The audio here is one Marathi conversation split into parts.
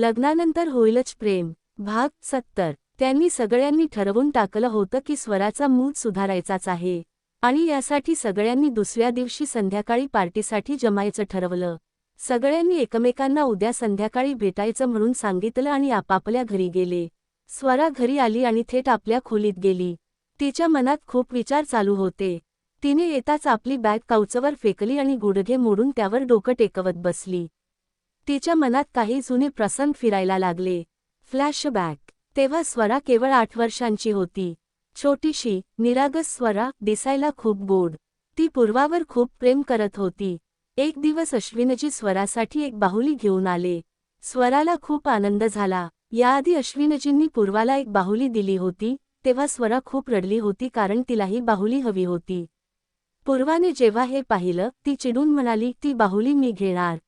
लग्नानंतर होईलच प्रेम भाग सत्तर. त्यांनी सगळ्यांनी ठरवून टाकलं होतं की स्वराचा मूड सुधारायचाच आहे. आणि यासाठी सगळ्यांनी दुसऱ्या दिवशी संध्याकाळी पार्टीसाठी जमायचं ठरवलं. सगळ्यांनी एकमेकांना उद्या संध्याकाळी भेटायचं म्हणून सांगितलं आणि आपापल्या घरी गेले. स्वरा घरी आली आणि थेट आपल्या खोलीत गेली. तिच्या मनात खूप विचार चालू होते. तिने येताच आपली बॅग काउचवर फेकली आणि गुडघे मोडून त्यावर डोकं टेकवत बसली. तिच्या मनात काही जुने प्रसंग फिरायला लागले. फ्लॅशबॅक तेव्हा स्वरा केवळ आठ वर्षांची होती. छोटीशी निरागस स्वरा दिसायला खूप गोड. ती पूर्वावर खूप प्रेम करत होती. एक दिवस अश्विनजी स्वरासाठी एक बाहुली घेऊन आले. स्वराला खूप आनंद झाला. याआधी अश्विनजींनी पूर्वाला एक बाहुली दिली होती तेव्हा स्वरा खूप रडली होती कारण तिलाही बाहुली हवी होती. पूर्वाने जेव्हा हे पाहिलं ती चिडून म्हणाली ती बाहुली मी घेणार.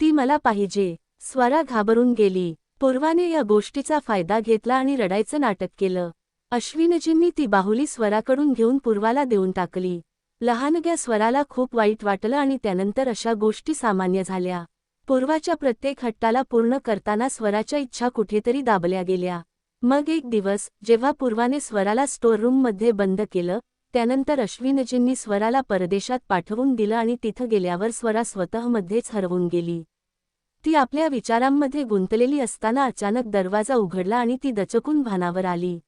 ती मला पाहिजे. स्वरा घाबरून गेली. पूर्वाने या गोष्टीचा फायदा घेतला आणि रडायचं नाटक केलं. अश्विनजींनी ती बाहुली स्वराकडून घेऊन पूर्वाला देऊन टाकली. लहानग्या स्वराला खूप वाईट वाटलं आणि त्यानंतर अशा गोष्टी सामान्य झाल्या. पूर्वाच्या प्रत्येक हट्टाला पूर्ण करताना स्वराच्या इच्छा कुठेतरी दाबल्या गेल्या. मग एक दिवस जेव्हा पूर्वाने स्वराला स्टोअर रूममध्ये बंद केलं त्यानंतर अश्विनजींनी स्वराला परदेशात पाठवून दिलं आणि तिथं गेल्यावर स्वरा स्वतःमध्येच हरवून गेली. ती आपल्या विचारांमध्ये गुंतलेली असताना अचानक दरवाजा उघडला आणि ती दचकून भानावर आली.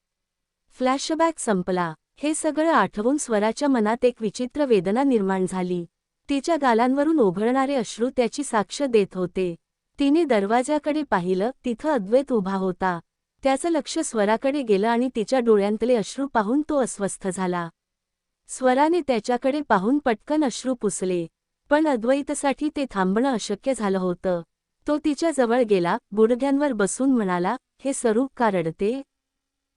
फ्लॅशबॅक संपला. हे सगळं आठवून स्वराच्या मनात एक विचित्र वेदना निर्माण झाली. तिच्या गालांवरून ओघळणारे अश्रू त्याची साक्ष देत होते. तिने दरवाजाकडे पाहिलं तिथं अद्वैत उभा होता. त्याचं लक्ष स्वराकडे गेलं आणि तिच्या डोळ्यांतले अश्रू पाहून तो अस्वस्थ झाला. स्वराने त्याच्याकडे पाहून पटकन अश्रू पुसले. पण अद्वैतसाठी ते थांबणं अशक्य झालं होतं. तो तिच्या जवळ गेला गुडघ्यांवर बसून म्हणाला हे स्वरूप का रडते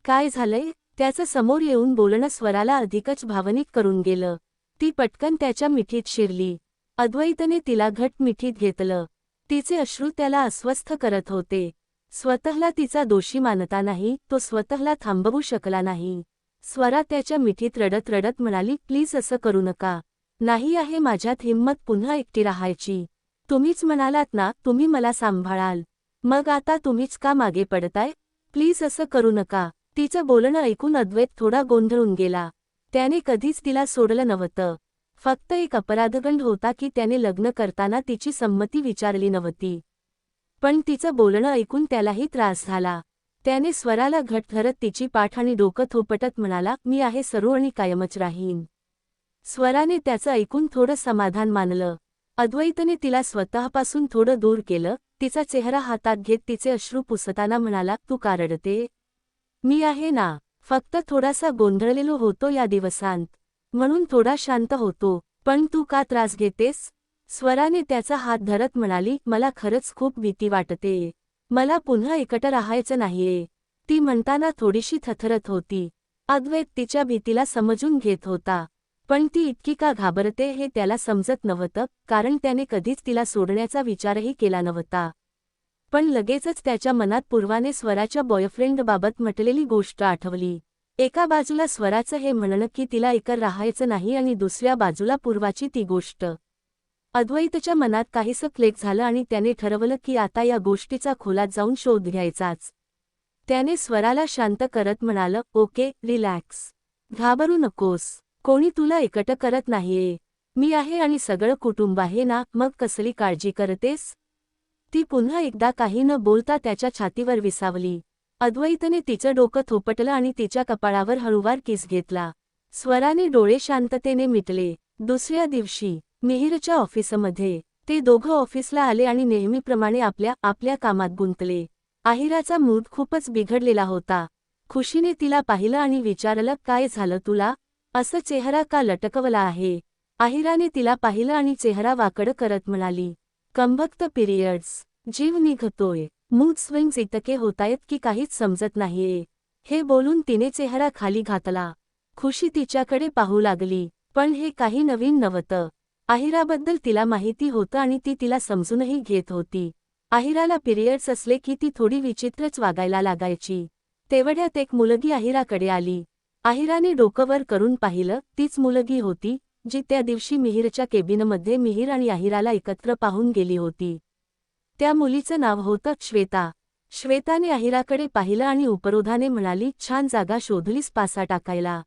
काय झालंय? त्याचं समोर येऊन बोलणं स्वराला अधिकच भावनिक करून गेलं. ती पटकन त्याच्या मिठीत शिरली. अद्वैतने तिला घट मिठीत घेतलं. तिचे अश्रू त्याला अस्वस्थ करत होते. स्वतःला तिचा दोषी मानता नाही तो स्वतःला थांबवू शकला नाही. स्वरा त्याच्या मिठीत रडत रडत म्हणाली प्लीज असं करू नका. नाही आहे माझ्यात हिंमत पुन्हा एकटी राहायची. तुम्हीच म्हणालात ना तुम्ही मला सांभाळाल. मग आता तुम्हीच का मागे पडताय? प्लीज असं करू नका. तिचं बोलणं ऐकून अद्वैत थोडा गोंधळून गेला. त्याने कधीच तिला सोडलं नव्हतं. फक्त एक अपराधगंड होता की त्याने लग्न करताना तिची संमती विचारली नव्हती. पण तिचं बोलणं ऐकून त्यालाही त्रास झाला. त्याने स्वराला घट धरत तिची पाठ आणि डोकं थोपटत म्हणाला मी आहे सरू आणि कायमच राहीन. स्वराने त्याचं ऐकून थोडं समाधान मानलं. अद्वैतने तिला स्वतःपासून थोडं दूर केलं. तिचा चेहरा हातात घेत तिचे अश्रू पुसताना म्हणाला तू कारडते मी आहे ना. फक्त थोडासा गोंधळलेलो होतो या दिवसांत. म्हणून थोडा शांत होतो. पण तू का त्रास घेतेस? स्वराने त्याचा हात धरत म्हणाली मला खरंच खूप भीती वाटते. मला पुन्हा एकटं राहायचं नाहीये. ती म्हणताना थोडीशी थथरत होती. अद्वैत तिच्या भीतीला समजून घेत होता. पण ती इतकी का घाबरते हे त्याला समजत नव्हतं कारण त्याने कधीच तिला सोडण्याचा विचारही केला नव्हता. पण लगेचच त्याच्या मनात पूर्वाने स्वराच्या बॉयफ्रेंडबाबत म्हटलेली गोष्ट आठवली. एका बाजूला स्वराचं हे म्हणणं की तिला एकर राहायचं नाही आणि दुसऱ्या बाजूला पूर्वाची ती गोष्ट. अद्वैतच्या मनात काहीसं क्लेक झालं आणि त्याने ठरवलं की आता या गोष्टीचा खोलात जाऊन शोध घ्यायचाच. त्याने स्वराला शांत करत म्हणालं ओके रिलॅक्स. घाबरू नकोस. कोणी तुला एकटं करत नाहीये. मी आहे आणि सगळं कुटुंब आहे ना मग कसली काळजी करतेस? ती पुन्हा एकदा काही न बोलता त्याच्या छातीवर विसावली. अद्वैतने तिचं डोकं थोपटलं आणि तिच्या कपाळावर हळूवार किस घेतला. स्वराने डोळे शांततेने मिटले. दुसऱ्या दिवशी मिहिरच्या ऑफिसमध्ये ते दोघं ऑफिसला आले आणि नेहमीप्रमाणे आपल्या आपल्या कामात गुंतले. आहिराचा मूड खूपच बिघडलेला होता. खुशीने तिला पाहिलं आणि विचारलं काय झालं तुला? असं चेहरा का लटकवला आहे? आहिराने तिला पाहिलं आणि चेहरा वाकड करत म्हणाली कंभक्त पिरियड्स. जीव निघतोय. मूड स्विंग्स इतके होतायत की काहीच समजत नाहीये. हे बोलून तिने चेहरा खाली घातला. खुशी तिच्याकडे पाहू लागली पण हे काही नवीन नव्हतं. आहिराबद्दल तिला माहिती होतं आणि ती तिला समजूनही घेत होती. आहिराला पिरियड्स असले की ती थोडी विचित्रच वागायला लागायची. तेवढ्यात एक मुलगी आहिराकडे आली. आहिराने डोकंवर करून पाहिलं तीच मुलगी होती जी त्या दिवशी मिहीरच्या केबिनमध्ये मिहीर आणि आहिराला एकत्र पाहून गेली होती. त्या मुलीचं नाव होतं श्वेता. श्वेताने अहिराकडे पाहिलं आणि उपरोधाने म्हणाली छान जागा शोधलीस पासा टाकायला.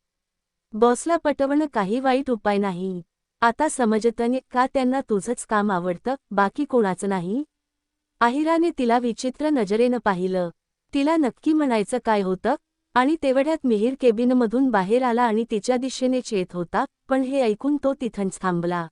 बॉसला पटवणं काही वाईट उपाय नाही. आता समजतने का त्यांना तुझंच काम आवडतं बाकी कोणाचं नाही? अहिराने तिला विचित्र नजरेनं पाहिलं. तिला नक्की म्हणायचं काय होतं? आणि तेवढ्यात मिहीर केबिनमधून बाहेर आला आणि तिच्या दिशेने चेत होता पण हे ऐकून तो तिथंच थांबला.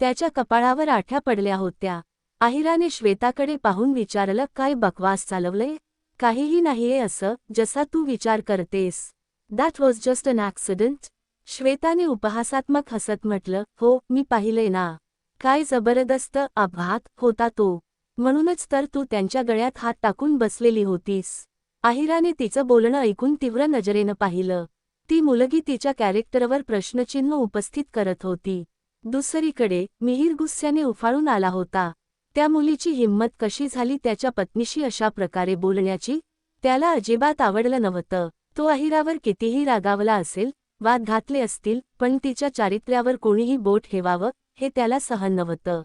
त्याच्या कपाळावर आठ्या पडल्या होत्या. अहिराने श्वेताकडे पाहून विचारलं काय बकवास चालवलंय? काहीही नाहीये असं जसा तू विचार करतेस. That was just an accident श्वेताने उपहासात्मक हसत म्हटलं हो मी पाहिलंय ना. काय जबरदस्त अपघात होता तो. म्हणूनच तर तू त्यांच्या गळ्यात हात टाकून बसलेली होतीस. आहिराने तिचं बोलणं ऐकून तीव्र नजरेनं पाहिलं. ती मुलगी तिच्या कॅरेक्टरवर प्रश्नचिन्ह उपस्थित करत होती. दुसरीकडे मिहीर गुस्स्याने उफाळून आला होता. त्या मुलीची हिंमत कशी झाली त्याच्या पत्नीशी अशा प्रकारे बोलण्याची? त्याला अजिबात आवडलं नव्हतं. तो अहिरावर कितीही रागावला असेल वाद घातले असतील पण तिच्या चारित्र्यावर कोणीही बोट ठेवावं हे त्याला सहन नव्हतं.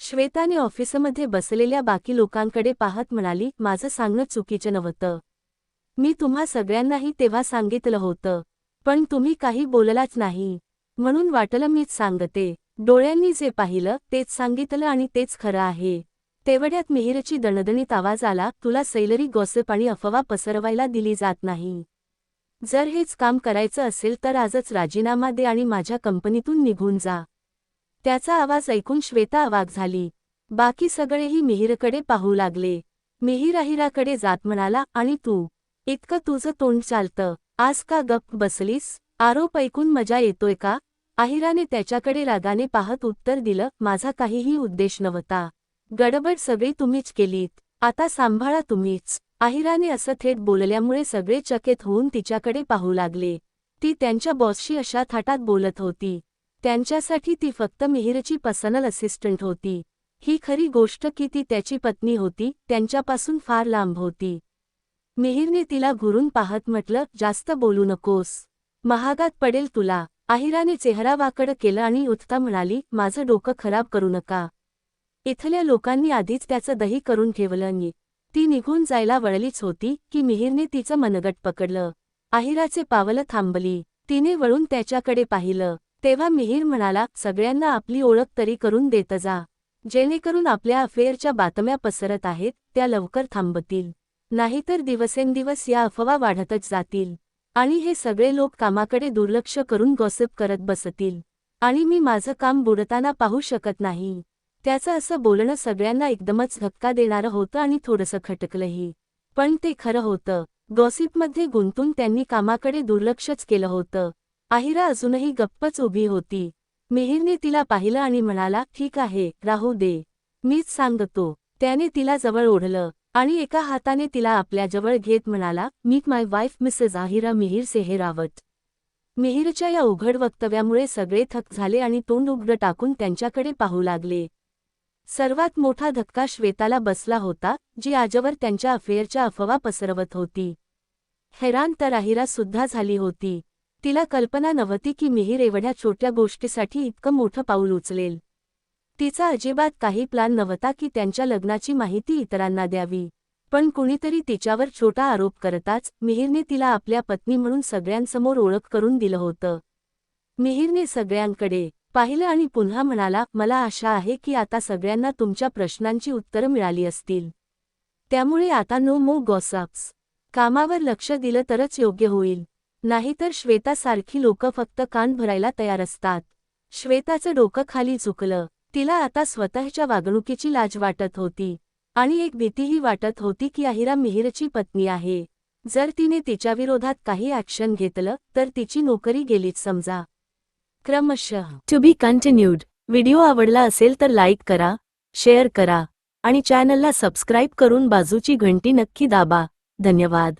श्वेताने ऑफिसमध्ये बसलेल्या बाकी लोकांकडे पाहत म्हणाली माझं सांगणं चुकीचं नव्हतं. मी तुम्हा सगळ्यांनाही तेव्हा सांगितलं होतं पण तुम्ही काही बोललाच नाही. म्हणून वाटलं मीच सांगते. डोळ्यांनी जे पाहिलं तेच सांगितलं आणि तेच खरं आहे. तेवढ्यात मिहिरची दणदणीत आवाज आला तुला सैलरी गॉसिप आणि अफवा पसरवायला दिली जात नाही. जर हेच काम करायचं असेल तर आजच राजीनामा दे आणि माझ्या कंपनीतून निघून जा. त्याचा आवाज ऐकून श्वेता अवाक झाली. बाकी सगळेही मिहीरकडे पाहू लागले. मिहीर अहिराकडे जात म्हणाला आणि तू? इतकं तुझं तोंड चालतं. आज का गप्प बसलीस? आरोप ऐकून मजा येतोय का? अहिराने त्याच्याकडे रागाने पाहत उत्तर दिलं माझा काहीही उद्देश नव्हता. गडबड सगळी तुम्हीच केलीत. आता सांभाळा तुम्हीच. अहिराने असं थेट बोलल्यामुळे सगळे चकित होऊन तिच्याकडे पाहू लागले. ती त्यांच्या बॉसशी अशा थाटात बोलत होती. त्यांच्यासाठी ती फक्त मिहिरची पर्सनल असिस्टंट होती. ही खरी गोष्ट की ती त्याची पत्नी होती त्यांच्यापासून फार लांब होती. मिहिरने तिला घुरून पाहत म्हटलं जास्त बोलू नकोस. महागात पडेल तुला. आहिराने चेहरा वाकड केलं आणि उत्ता म्हणाली माझं डोकं खराब करू नका. इथल्या लोकांनी आधीच त्याचं दही करून ठेवलं नी. ती निघून जायला वळलीच होती की मिहिरने तिचं मनगट पकडलं. आहिराचे पावलं थांबली. तिने वळून त्याच्याकडे पाहिलं. तेव्हा मिहीर म्हणाला सगळ्यांना आपली ओळख तरी करून देत जा. जेणेकरून आपल्या अफेअरच्या बातम्या पसरत आहेत त्या लवकर थांबतील. नाहीतर दिवसेंदिवस या अफवा वाढतच जातील. आणि हे सगळे लोक कामाकडे दुर्लक्ष करून गॉसिप करत बसतील. आणि मी माझं काम बुडताना पाहू शकत नाही. त्याचं असं बोलणं सगळ्यांना एकदमच धक्का देणारं होतं आणि थोडंसं खटकलंही. पण ते खरं होतं. गॉसिपमध्ये गुंतून त्यांनी कामाकडे दुर्लक्षच केलं होतं. आहिरा अजूनही गप्पच उभी होती. मिहिरने तिला पाहिलं आणि म्हणाला ठीक आहे राहू दे. मीच सांगतो. त्याने तिला जवळ ओढलं आणि एका हाताने तिला आपल्याजवळ घेत म्हणाला meet my wife Mrs Ahira Mihir Sehrawat मिहीरच्या या उघड वक्तव्यामुळे सगळे थक झाले आणि तोंड उघडं टाकून त्यांच्याकडे पाहू लागले. सर्वात मोठा धक्का श्वेताला बसला होता जी आजवर त्यांच्या अफेअरच्या अफवा पसरवत होती. हैरान तर आहिरा सुद्धा झाली होती. तिला कल्पना नव्हती की मिहीर एवढ्या छोट्या गोष्टीसाठी इतकं मोठं पाऊल उचलेल. तिचा अजिबात काही प्लान नव्हता की त्यांच्या लग्नाची माहिती इतरांना द्यावी. पण कुणीतरी तिच्यावर छोटा आरोप करताच मिहीरने तिला आपल्या पत्नी म्हणून सगळ्यांसमोर ओळख करून दिलं होतं. मिहीरने सगळ्यांकडे पाहिलं आणि पुन्हा म्हणाला मला आशा आहे की आता सगळ्यांना तुमच्या प्रश्नांची उत्तरं मिळाली असतील. त्यामुळे आता नो मो गॉसअप्स कामावर लक्ष दिलं तरच योग्य होईल. नाहीतर श्वेतासारखी लोकं फक्त कान भरायला तयार असतात. श्वेताचं डोकं खाली चुकलं. तिला आता स्वतःच्या वागणुकीची लाज वाटत होती. आणि एक भीतीही वाटत होती की अहिरा मिहिरची पत्नी आहे. जर तिने तिच्याविरोधात काही ॲक्शन घेतलं तर तिची नोकरी गेलीच समजा. क्रमशः. टू बी कंटिन्यूड व्हिडिओ आवडला असेल तर लाईक करा शेअर करा आणि चॅनलला सबस्क्राईब करून बाजूची घंटी नक्की दाबा. धन्यवाद.